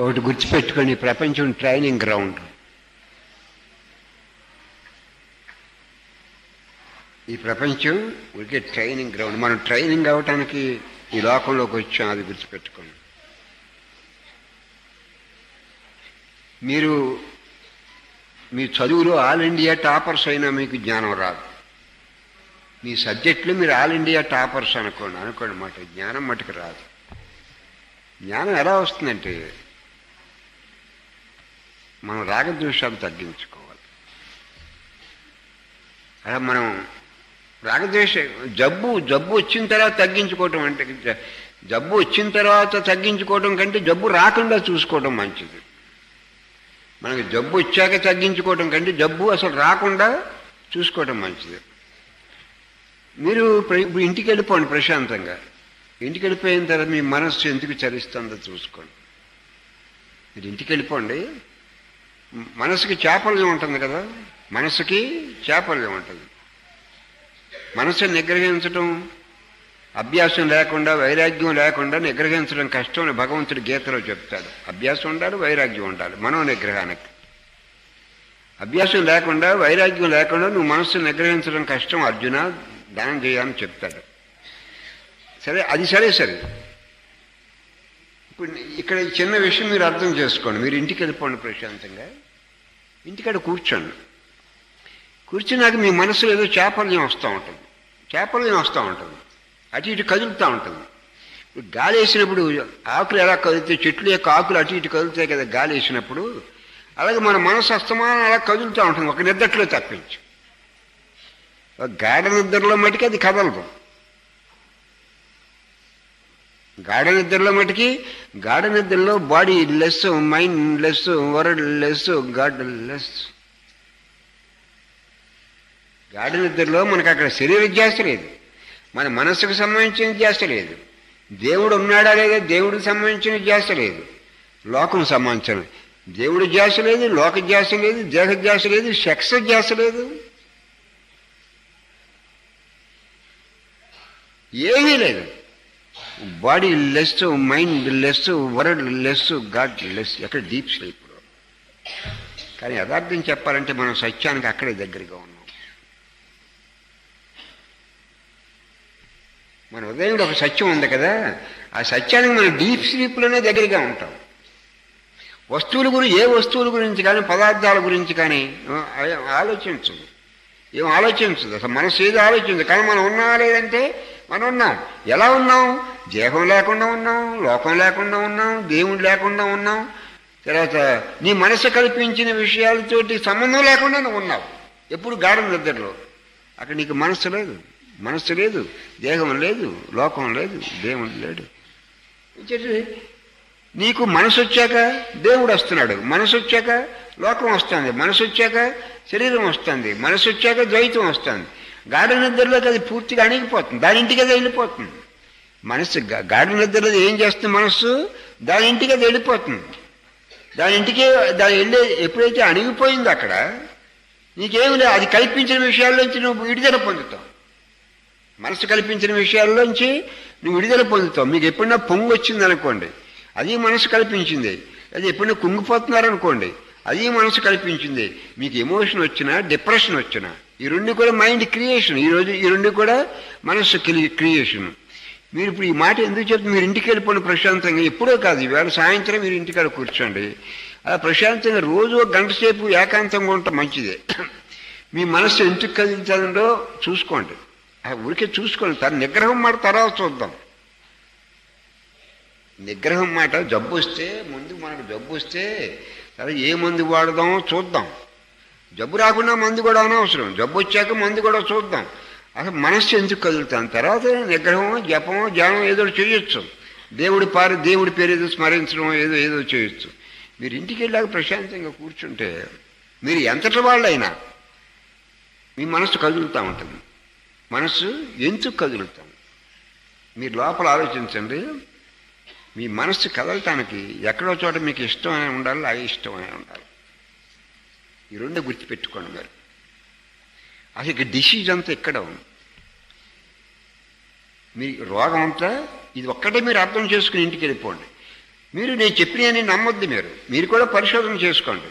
ఒకటి గుర్తుపెట్టుకొని ప్రపంచం ట్రైనింగ్ గ్రౌండ్. ఈ ప్రపంచం ఉడికే ట్రైనింగ్ గ్రౌండ్. మనం ట్రైనింగ్ అవటానికి ఈ లోకంలోకి వచ్చాం అది గుర్తుపెట్టుకోండి. మీరు మీ చదువులో ఆల్ ఇండియా టాపర్స్ అయినా మీకు జ్ఞానం రాదు. మీ సబ్జెక్టులో మీరు ఆల్ ఇండియా టాపర్స్ అనుకోండి అనుకోండి మాట జ్ఞానం మటుకు రాదు. జ్ఞానం ఎలా వస్తుందంటే మనం రాగద్వేషాలు తగ్గించుకోవాలి. అలా మనం రాగద్వేష జబ్బు జబ్బు వచ్చిన తర్వాత తగ్గించుకోవటం అంటే జబ్బు వచ్చిన తర్వాత తగ్గించుకోవటం కంటే జబ్బు రాకుండా చూసుకోవటం మంచిది. మనకి జబ్బు వచ్చాక తగ్గించుకోవటం కంటే జబ్బు అసలు రాకుండా చూసుకోవటం మంచిది. మీరు ఇప్పుడు ఇంటికి వెళ్ళిపోండి ప్రశాంతంగా. ఇంటికి వెళ్ళిపోయిన తర్వాత మీ మనస్సు ఎందుకు చరిస్తుందో చూసుకోండి. మీరు ఇంటికి వెళ్ళిపోండి. మనసుకి చాపల్యం ఉంటుంది కదా? మనసుకి చాపల్యం ఉంటుంది. మనసుని నిగ్రహించటం అభ్యాసం లేకుండా వైరాగ్యం లేకుండా నిగ్రహించడం కష్టం అని భగవంతుడు గీతలో చెప్తాడు. అభ్యాసం ఉండాలి వైరాగ్యం ఉండాలి. మనో నిగ్రహానికి అభ్యాసం లేకుండా వైరాగ్యం లేకుండా నువ్వు మనస్సును నిగ్రహించడం కష్టం అర్జున దానం చేయాలని చెప్తాడు. సరే అది సరే సరే. ఇప్పుడు ఇక్కడ చిన్న విషయం మీరు అర్థం చేసుకోండి. మీరు ఇంటికి వెళ్ళిపోండి ప్రశాంతంగా. ఇంటికాడ కూర్చోండి. కూర్చున్నాక మీ మనసులో ఏదో చేపల్యం వస్తూ ఉంటుంది. చేపల్యం వస్తూ ఉంటుంది. అటు ఇటు కదులుతూ ఉంటుంది. ఇప్పుడు గాలి వేసినప్పుడు ఆకులు ఎలా కదులుతాయి? చెట్లు యొక్క ఆకులు అటు ఇటు కదులుతాయి కదా గాలి వేసినప్పుడు. అలాగే మన మనసు అస్తమానం అలా కదులుతూ ఉంటుంది. ఒక నిద్రట్లో తప్పించి. గాఢ నిద్రలో మటుకు అది కదలదు. గాఢ నిద్రలో మటుకి గాఢ నిద్రలో body less mind less world less god less. గాఢ నిద్రలో మనకు అక్కడ శరీర ధ్యాస లేదు. మన మనసుకు సంబంధించిన ధ్యాస లేదు. దేవుడు ఉన్నాడా లేదా దేవుడికి సంబంధించిన ధ్యాస లేదు. లోకం సంబంధించిన దేవుడు ధ్యాస లేదు లోక ధ్యాస లేదు దేహ ధ్యాస లేదు సెక్స్ ధ్యాస లేదు. ఏమీ లేదు. Body less mind less world less god less ఎక్కడ డీప్ స్లీప్లో కానీ యథార్థం చెప్పాలంటే మనం సత్యానికి అక్కడే దగ్గరగా ఉన్నాం. మన ఉదయంలో ఒక సత్యం ఉంది కదా ఆ సత్యానికి మనం డీప్ స్లీప్లోనే దగ్గరగా ఉంటాం. వస్తువుల గురించి ఏ వస్తువుల గురించి కానీ పదార్థాల గురించి కానీ ఆలోచించదు ఏం ఆలోచించదు? అసలు మనసు ఏది ఆలోచించదు. కానీ మనం ఉన్నా లేదంటే మనం ఉన్నాం. ఎలా ఉన్నాం? దేహం లేకుండా ఉన్నాం లోకం లేకుండా ఉన్నాం దేవుడు లేకుండా ఉన్నాం. తర్వాత నీ మనసు కల్పించిన విషయాలతోటి సంబంధం లేకుండా నువ్వు ఉన్నావు. ఎప్పుడు గాఢ నిద్రలో. అక్కడ నీకు మనస్సు లేదు. మనస్సు లేదు దేహం లేదు లోకం లేదు దేవుడు లేడు. నీకు మనసు వచ్చాక దేవుడు వస్తున్నాడు. మనసు వచ్చాక లోకం వస్తుంది. మనసు వచ్చాక శరీరం వస్తుంది. మనసు వచ్చాక ద్వైతం వస్తుంది. గాఢ నిద్రలోకి అది పూర్తిగా అణిగిపోతుంది. దాని ఇంటికి అది వెళ్ళిపోతుంది. మనసు గా- గాఢ నిద్రలో ఏం చేస్తుంది మనస్సు? దాని ఇంటికి అది వెళ్ళిపోతుంది. దాని ఇంటికి దాని వెళ్ళే ఎప్పుడైతే అణిగిపోయిందో అక్కడ నీకేమి లేదు అది కల్పించిన విషయాల్లోంచి నువ్వు విడుదల పొందుతావు. మనసు కల్పించిన విషయాల్లోంచి నువ్వు విడుదల పొందుతావు. మీకు ఎప్పుడైనా పొంగు వచ్చింది అనుకోండి అది మనసు కల్పించింది. అది ఎప్పుడైనా కుంగిపోతున్నారనుకోండి అది మనసు కల్పించింది. మీకు ఎమోషన్ వచ్చినా డిప్రెషన్ వచ్చినా ఈ రెండు కూడా మైండ్ క్రియేషన్. ఈ రోజు ఈ రెండు కూడా మనస్సు క్రియేషన్. మీరు ఇప్పుడు ఈ మాట ఎందుకు చెప్తే మీరు ఇంటికి వెళ్ళిపోండి ప్రశాంతంగా. ఎప్పుడో కాదు ఈవేళ సాయంత్రం మీరు ఇంటికాడ కూర్చోండి. అలా ప్రశాంతంగా రోజు ఒక గంట సేపు ఏకాంతంగా ఉండటం మంచిదే. మీ మనస్సు ఎందుకు కదిలించాలండో చూసుకోండి. ఆ ఊరికే చూసుకోండి. తన నిగ్రహం మాట తర్వాత చూద్దాం. నిగ్రహం మాట జబ్బు వస్తే ముందు మనకు జబ్బు వస్తే సరే ఏ మందు వాడదాం చూద్దాం. జబ్బు రాకుండా మందు కూడా అనవసరం. జబ్బు వచ్చాక మందు కూడా చూద్దాం. అసలు మనస్సు ఎందుకు కదులుతాను తర్వాత నిగ్రహం జపం ధ్యానం ఏదో చేయొచ్చు. దేవుడి పారి దేవుడి పేరు ఏదో స్మరించడం ఏదో ఏదో చేయొచ్చు. మీరు ఇంటికి వెళ్ళాక ప్రశాంతంగా కూర్చుంటే మీరు ఎంతటి వాళ్ళైనా మీ మనస్సు కదులుతూ ఉంటుంది. మనస్సు ఎందుకు కదులుతాం? మీరు లోపల ఆలోచించండి. మీ మనస్సు కదలటానికి ఎక్కడో చోట మీకు ఇష్టమైన ఉండాలి అవి ఇష్టమైన ఉండాలి. ఈ రెండు గుర్తుపెట్టుకోండి మీరు. అసలు డిసీజ్ అంతా ఇక్కడ ఉంది? మీ రోగం అంతా ఇది ఒక్కటే మీరు అర్థం చేసుకుని ఇంటికి వెళ్ళిపోండి. మీరు నేను చెప్పినని నమ్మొద్దు మీరు. మీరు కూడా పరిశోధన చేసుకోండి.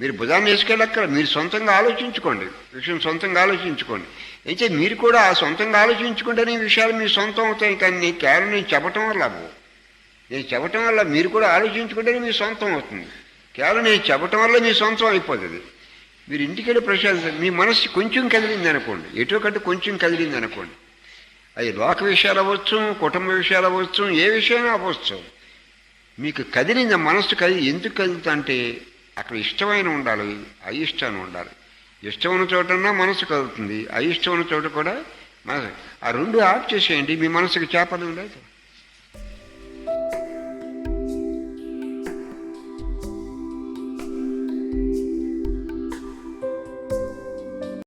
మీరు భుజాన్ని వేసుకెళ్ళక్కర మీరు సొంతంగా ఆలోచించుకోండి. విషయం సొంతంగా ఆలోచించుకోండి. అయితే మీరు కూడా ఆ సొంతంగా ఆలోచించుకుంటేనే విషయాలు మీ సొంతం అవుతాయి. కానీ నేను కేవలం నేను చెప్పటం వల్ల నేను చెప్పటం వల్ల మీరు కూడా ఆలోచించుకుంటేనే మీ సొంతం అవుతుంది. కేవలం నేను చెప్పటం వల్ల మీ సొంతం అయిపోతుంది. మీరు ఇంటికి వెళ్ళి ప్రశాంత మీ మనసు కొంచెం కదిలింది అనుకోండి ఎటో కంటే కొంచెం కదిలింది అనుకోండి అది లోక విషయాలు అవ్వచ్చు కుటుంబ విషయాలు అవ్వచ్చు ఏ విషయమైనా అవ్వచ్చు. మీకు కదిలింది మనసు కదిలి ఎందుకు కదులుతుంటే అక్కడ ఇష్టమైన ఉండాలి అయిష్టాన్ని ఉండాలి. ఇష్టం ఉన్న చోటన్నా మనసు కదులుతుంది అయిష్టం ఉన్న చోట కూడా మనసు ఆ రెండు ఆఫ్ చేసేయండి మీ మనసుకి చేపలు లేదు